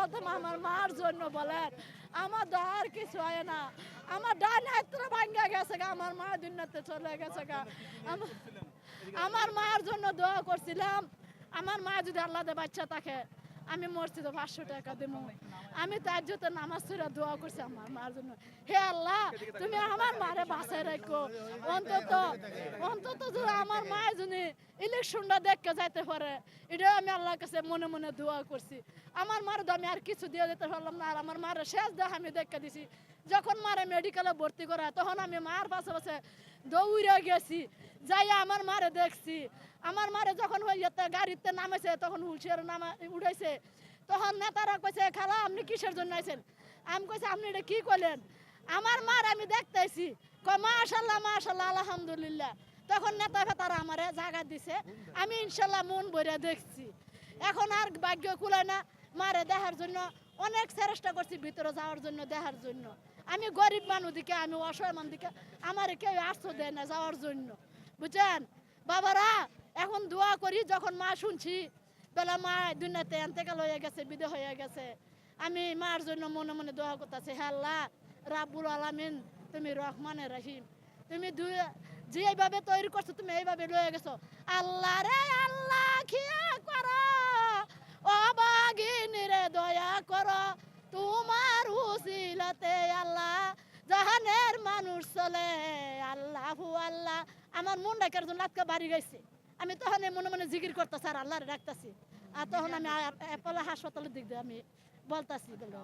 বলতে আমার মার জন্য বলেন আমার আর কিছু হয় না। আমার ডান হাতটা ভাঙ্গা গেছে গা আমার মা দুনিয়াতে চলে গেছে গা। আমার- আমার মার জন্য দোয়া করছিলাম। আমার মা যদি আল্লাহ দে বাচ্চা থাকে আমি মরছি তো পাঁচশো টাকা দেবো। আমি তার জন্য নামাজ ছড়া দোয়া করছি আমার মার জন্য। হে আল্লাহ, তুমি আমার মারে বাসায় রাখো। অন্তত অন্তত যদি আমার মা জন্য ইলেকশনটা দেখতে যাইতে পারে, এটাও আমি আল্লাহর কাছে মনে মনে দোয়া করছি। আমার মার তো আমি আর কিছু দিয়ে দিতে পারলাম না, আর আমার মারে শেষ দেখ আমি দেখতে দিছি। যখন মারে মেডিকেলে ভর্তি করা তখন আমি মার পাশে পাশে দৌড়ে গেছি যাই আমার মারে দেখছি। আমার মারে যখন ওই ইয়েতে গাড়িতে নামেছে তখন হুলচের নামা উঠাইছে তখন নেতারা কইছে, খালা, আপনি কিসের জন্য আইছেন? আমি কইছে, আপনি এটা কি করলেন আমার মার আমি দেখতেছি। মাশাল্লাহ মাশাল্লাহ, আলহামদুলিল্লাহ। তখন নেতা ফেতারা আমারে জায়গা দিছে। আমি ইনশাল্লাহ মন ভরে দেখছি। এখন আর ভাগ্য কুলায় না। মারে দেখার জন্য, অনেক চেষ্টা করছি ভিতরে যাওয়ার জন্য দেখার জন্য। আমি গরিব মানুষ দিকে, আমি অসহায় মানুষ দিকে, আমার কেউ আশ্রয় দেয় না যাওয়ার জন্য। বুঝছেন? বাবারা, এখন দোয়া করি, যখন মা শুনছি, বেলা মা দুনিয়াতে এনতেকাল হয়ে গেছে, বিদে হয়ে গেছে। আমি মার জন্য মনে মনে দোয়া করতেছি হ্যাঁ আল্লাহ, রাব্বুল আলামিন, তুমি রহমানের রহিম। তুমি যে এইভাবে তৈরি করছ, তুমি এইভাবে লয়ে গেছো। আল্লাহ রে, আল্লাহ, খিয়া করো। অবাগিনী মানুষ চলে। আল্লাহ আল্লাহ। আমার মন ডাকার জন্য আজকে বাড়ি গেছে। আমি তখন মনে মনে জিগির করতেছি, আর আল্লাহরে ডাকতেছি আর তখন আমি অ্যাপোলো হাসপাতালের দিক দিয়ে আমি বলতাছি বলো